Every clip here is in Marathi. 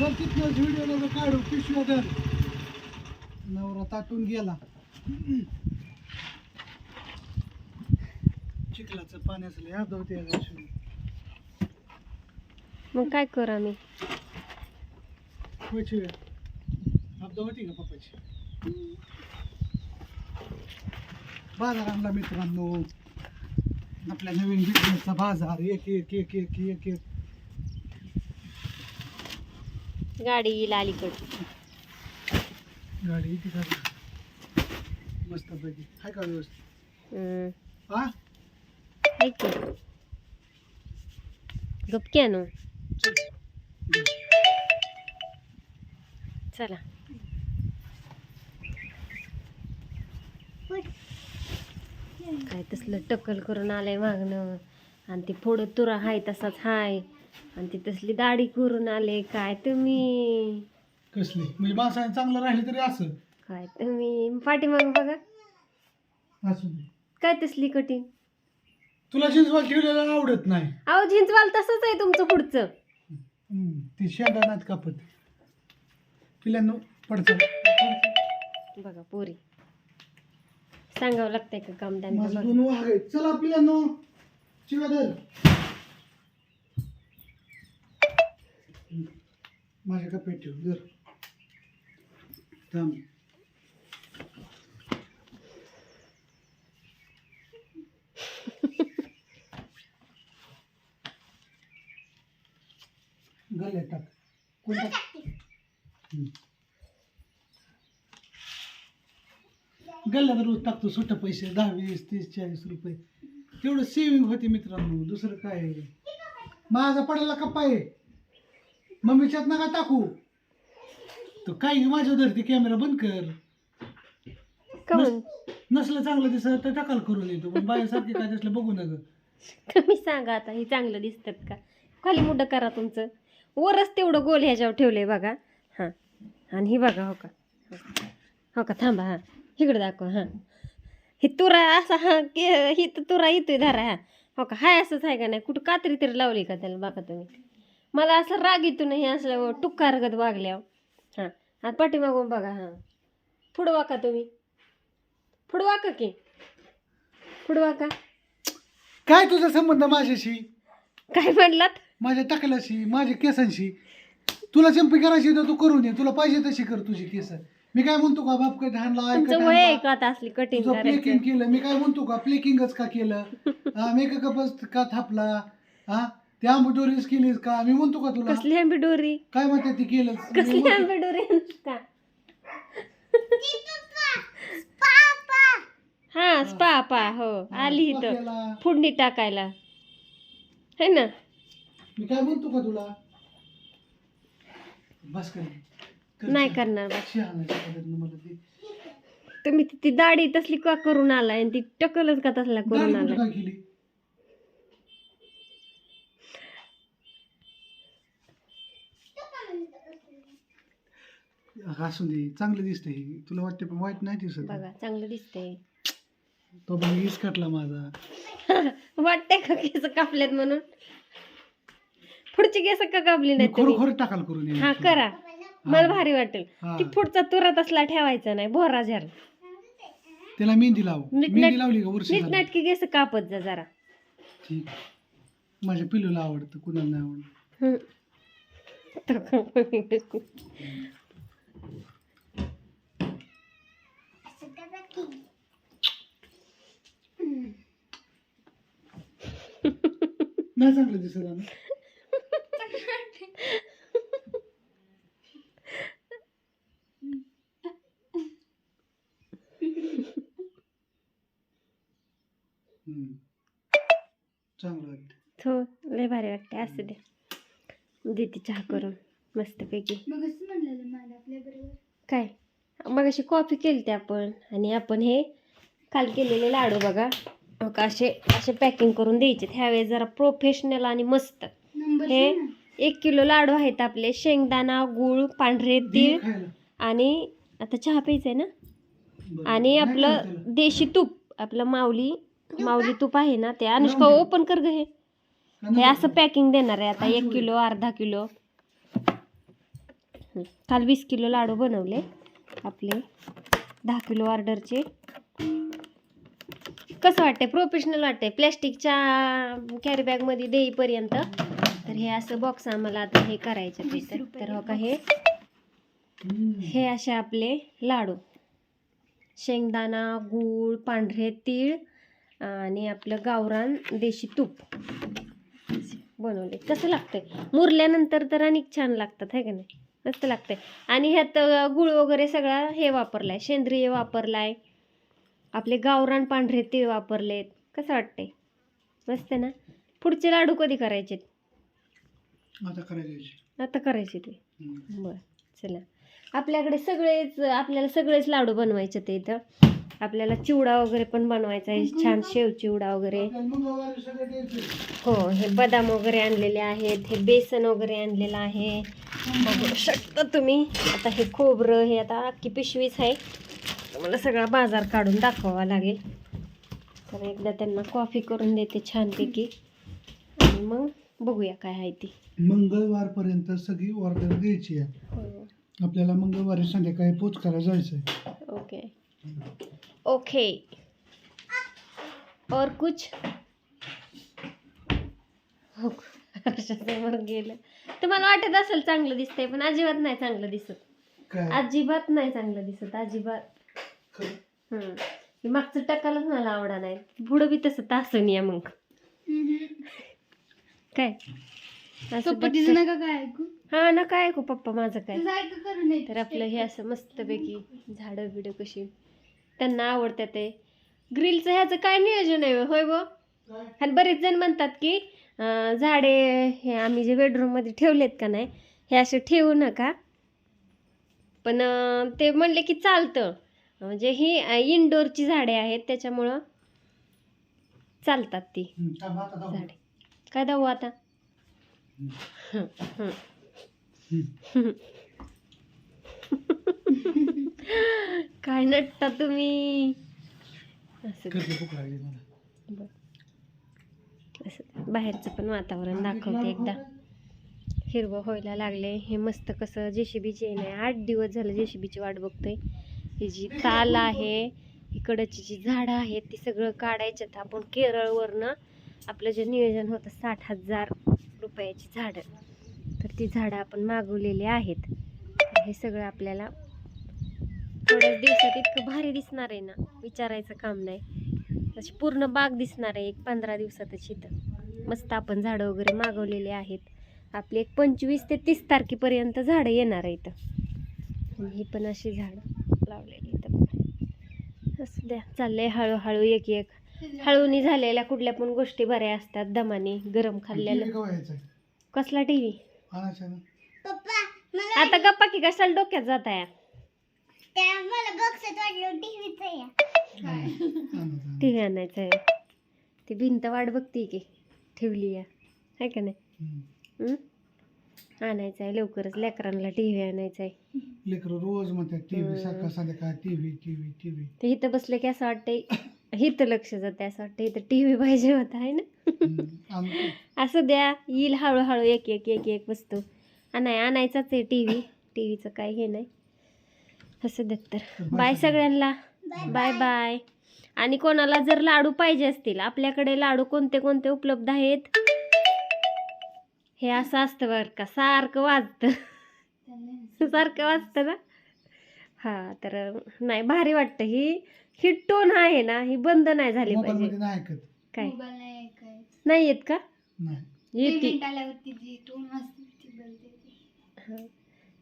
तर तिथनंच व्हिडिओ काढू पिशव्या धर नवरा ताटून गेला. चिखलाचं पाण्याचं लय याद होते या दिवशी. मग काय करू आम्ही? होय चिव्या. अपदा होती का पप्पाची? बाजार आणला मित्रांनो आपल्या नवीन बिझनेसचा बाजार एक एक एक एक एक एक गाडी येईल अलीकडे. गाडी का मस्त पैकी. हाय का व्यवस्थित? हम्म. हा? हाय की. गपकी आणू चल. काय तसलं टक्कल करून आलंय मागणं. आणि ते पुढं तुरा हाय तसाच हाय. आणि ती तसली दाढी करून आले काय तुम्ही? कसली? म्हणजे माणसाने चांगलं राहिले तरी असं. काय तुम्ही? पाठीमाग बघा. असू दे. काय तसली कठीण? तुला जिन्सवाल ठेवलेलं आवडत नाही. अहो झिंचवाल तसंच आहे तुमचं पुढचं. हम्म, ती शेंडा नात कापत. पिल्यांनो पडचं बघा पोरी. सांगावं लागतंय का काम माझं त्यांना दोन वाघ आहेत. चला पिल्यांनो शिवादर माझ्या कपेत ठेव जर थांब. गल्ल्यात टाक. कोण गल्ल्यात रोज टाकतो सुट्ट पैसे दहा वीस तीस चाळीस रुपये. तेवढं सेविंग होते मित्रांनो. दुसरं काय आहे? माझा पडलेला कप्पा आहे. मम्मीच्यात नका टाकू. तर काही माझ्या धरती कॅमेरा बंद कर. का म्हण नसलं चांगलं दिसत तर टकाल करून येतो पण बायासारखे काय दिसलं बघू नका. तुम्ही सांगा आता हे चांगलं दिसतात का? खाली मोठं करा तुमचं. वरच तेवढं गोल ह्याच्यावर ठेवलंय बघा. हां. आणि ही बघा हो का? हो का? थांबा हां. इकडं दाखव हां. हे तुरा असा हां के ही तर तुरा येतोय धरा हां. हो का? हाय असंच आहे का नाही? कुठं कात्री तरी लावली का त्याला? बघा तुम्ही. मला असं राग येतो नाही असं टुक्कारगत वागल्यावर. हां. आणि पाठीमागून बघा हां. पुढं वाका तुम्ही. पुढं वाका की. पुढं वाका. काय तुझा संबंध माझ्याशी? काय म्हणलात? माझ्या टकल्याशी माझ्या केसांशी. तुला चंपी करायची तर तू करून ये तुला पाहिजे तशी कर तुझी केस. मी काय म्हणतो का बाप कट हाणला तुमचं वय आहे का आता असली कटिंग तुझं करायचं? प्लेकिंग केलं. मी काय म्हणतो का प्लेकिंगच का केलं? मेकअपच का थापला? हा? त्या आंबटोरीच केलीस का? मी म्हणतो का तुला? कसली आंबेडोरी काय म्हणते ती केलं कसली आंबेडोरी का हा स्पा पा हो. आली इथं. फोडणी टाकायला. है ना? मी काय म्हणतो का तुला? बस कर. कर नाही. करणार बा. पद्धतीनं मला ती. तुम्ही ती- ती दाढी तसली का करून आलाय? आणि ती टकलच का तसला दाढी करून कुठं आलाय? काय केली? असू दे. चांगलं दिसतंय हे. तुला वाटते पण वाईट नाही दिसत. बघा चांगलं दिसतंय. तो पण वीज कटला माझा. वाटतंय का केस कापलेत म्हणून? पुढची केस का कापली नाही तुम्ही? खरोखर टाकाल करून. हा करा. मला भारी वाटेल. हा. ती पुढचा तुरा तसला ठेवायचा नाही. भोरा झार त्याला मेहंदी लाव. नीट- मेहंदी लावली का? वर्ष नीट नाटकी केस कापत जा जरा. ठीक माझ्या पिलूला आवडतं कुणाला नाही आवडत. हम्म. नाही चांगलं दिसत आहे ना. हम्म. चांगलं वाटतं हो लय भारी वाटते असू दे. देते चहा करून मस्तपैकी. काय? मग अशी कॉफी केली ते आपण आणि आपण हे काल केलेले लाडू बघा. का असे असे पॅकिंग करून द्यायचे ह्यावेळेस जरा प्रोफेशनल आणि मस्त हे एक किलो लाडू आहेत आपले शेंगदाणा गूळ पांढरे तीळ आणि आता चहा प्यायचा आहे ना. आणि आपलं. देशी तूप आपलं माऊली माऊली तूप आहे ना ते अनुष्का. ओपन कर ग हे हे असं? पॅकिंग देणार आहे आता एक. किलो अर्धा किलो. काल वीस किलो लाडू बनवले आपले दहा किलो ऑर्डरचे कसं वाटतंय? प्रोफेशनल वाटतंय? प्लॅस्टिकच्या कॅरी बॅगमध्ये देईपर्यंत? तर हे असं बॉक्स आम्हाला आता हे करायचे तर हो का हे. हे असे आपले लाडू. शेंगदाणा गूळ पांढरे तीळ आणि आपलं गावरान देशी तूप. बनवले. कसं लागतंय? मुरल्यानंतर तर आणि छान लागतात आहे का नाही? मस्त लागतंय. आणि ह्यात गूळ वगैरे सगळा हे वापरलाय. सेंद्रिय वापरलाय. आपले गावरान पांढरे तीळ वापरलेत. कसं वाटतंय? मस्त ना? पुढचे लाडू कधी करायचे आता करायचे. आता करायचे ते. बर चला. आपल्याकडे सगळेच आपल्याला सगळेच लाडू बनवायचे ते इथं. आपल्याला चिवडा वगैरे पण बनवायचा आहे. छान शेव चिवडा वगैरे. हो हे बदाम वगैरे आणलेले आहेत. हे बेसन वगैरे आणलेलं आहे. बघू शकता तुम्ही. आता हे खोबरं हे आता अख्खी पिशवीच आहे. मला सगळा बाजार काढून दाखवावा लागेल. तर एकदा त्यांना कॉफी करून देते छानपैकी. आणि मग बघूया काय आहे ती. मंगळवारपर्यंत सगळी ऑर्डर द्यायची आहे. हो. आपल्याला मंगळवारी संध्याकाळी पोच करायला जायचं आहे. ओके. ओके. और कुछ? हो. समोर गेलं. तुम्हाला वाटत असेल चांगलं दिसतंय पण अजिबात नाही चांगलं दिसत. अजिबात नाही चांगलं दिसत अजिबात? हम्म. हे मागचं टकालच मला आवडा नाही. पुढं बी तसं तासून या मग. काय? बघते. नका काय ऐकू. हा ना काय ऐकू पप्पा माझं काय. तुझं ऐकू करू नये. तर आपलं हे असं मस्तपैकी झाडं बिडं कशी. त्यांना आवडतात ते. ग्रिलचं ह्याचं काय नियोजन आहे होय ब? आणि बरेच जण म्हणतात की झाडे हे आम्ही जे बेडरूममध्ये ठेवलेत का नाही हे असे ठेवू नका. पण ते म्हणले की चालतं. म्हणजे ही इनडोअरची झाडे आहेत त्याच्यामुळं चालतात ती. झाडे. काय दाऊ आता. काय नटता तुम्ही? असं. असं बाहेरचं पण वातावरण दाखवते एकदा. हिरवं व्हायला लागले हे मस्त कसं जेसीबीची नाही आठ दिवस झालं जेसीबीची वाट बघतोय. ही जी ताल आहे इकडची जी झाडं आहेत ती सगळं काढायच्यात. आपण केरळवरनं आपलं जे नियोजन होतं साठ हजार रुपयाची झाडं. तर ती झाडं आपण मागवलेली आहेत. हे सगळं आपल्याला थोड्याच दिवसात इतकं भारी दिसणार आहे ना? विचारायचं काम नाही. अशी पूर्ण बाग दिसणार आहे एक पंधरा दिवसातच इथं. मस्त आपण झाडं वगैरे मागवलेली आहेत. आपली एक पंचवीस ते तीस तारखेपर्यंत झाडं येणार आहे इथं ही पण अशी झाडं लावलेली इथं बघा. असू द्या चाललंय हळूहळू एक एक. हळूनी झालेल्या कुठल्या पण गोष्टी बऱ्या असतात दमाने गरम TV खाल्लेलं. केव्हा यायचं? आहे? कसला टी व्ही? आणायचं ना पप्पा मला आता गप्पा की कशाला डोक्यात जात आहे त्या मला बॉक्सात वाटलं टीव्हीच आहे आणायचं. टी व्ही आणायचं आहे. ती भिंत वाट बघते की ठेवली या आहे का नाही? हम्म. आणायचं आहे लवकरच लेकरांना टी व्ही आणायचं आहे लेकरं रोज म्हणतात टीव्ही. सारखा संध्याकाळ टीव्ही टीव्ही टीव्ही ते इथं बसलं की असं वाटतंय इथं लक्ष जाते असं वाटतं इथं टी व्ही पाहिजे होता आहे ना? असं द्या येईल हळूहळू एक एक एक एक वस्तू. आणाय आणायचाच आहे टी व्ही टी व्हीचं काय हे नाही. असं देत तर. बाय सगळ्यांना. Bye bye. आणि कोणाला जर लाडू पाहिजे असतील आपल्याकडे लाडू कोणते कोणते उपलब्ध आहेत? हे असं असतं बरं का सारखं वाजतं. सारखं वाजतं ना? हा तर नाही भारी वाटतं. ही ही टोन आहे ना ही बंद नाही झाली पाहिजे. काय? नाही येत का? येते.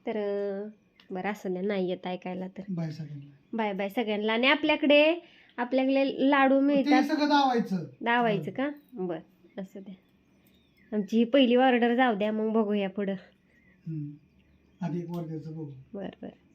तर बरं असं द्या नाही येत ऐकायला तर. बाय बाय सगळ्यांना. आणि आपल्याकडे आपल्याकडे लाडू मिळतात. दावायचं. का? बर असं द्या आमची ही पहिली ऑर्डर जाऊ द्या मग बघूया पुढं. हम्म. आधी एक वर्गाचं बघू. बरं बरं.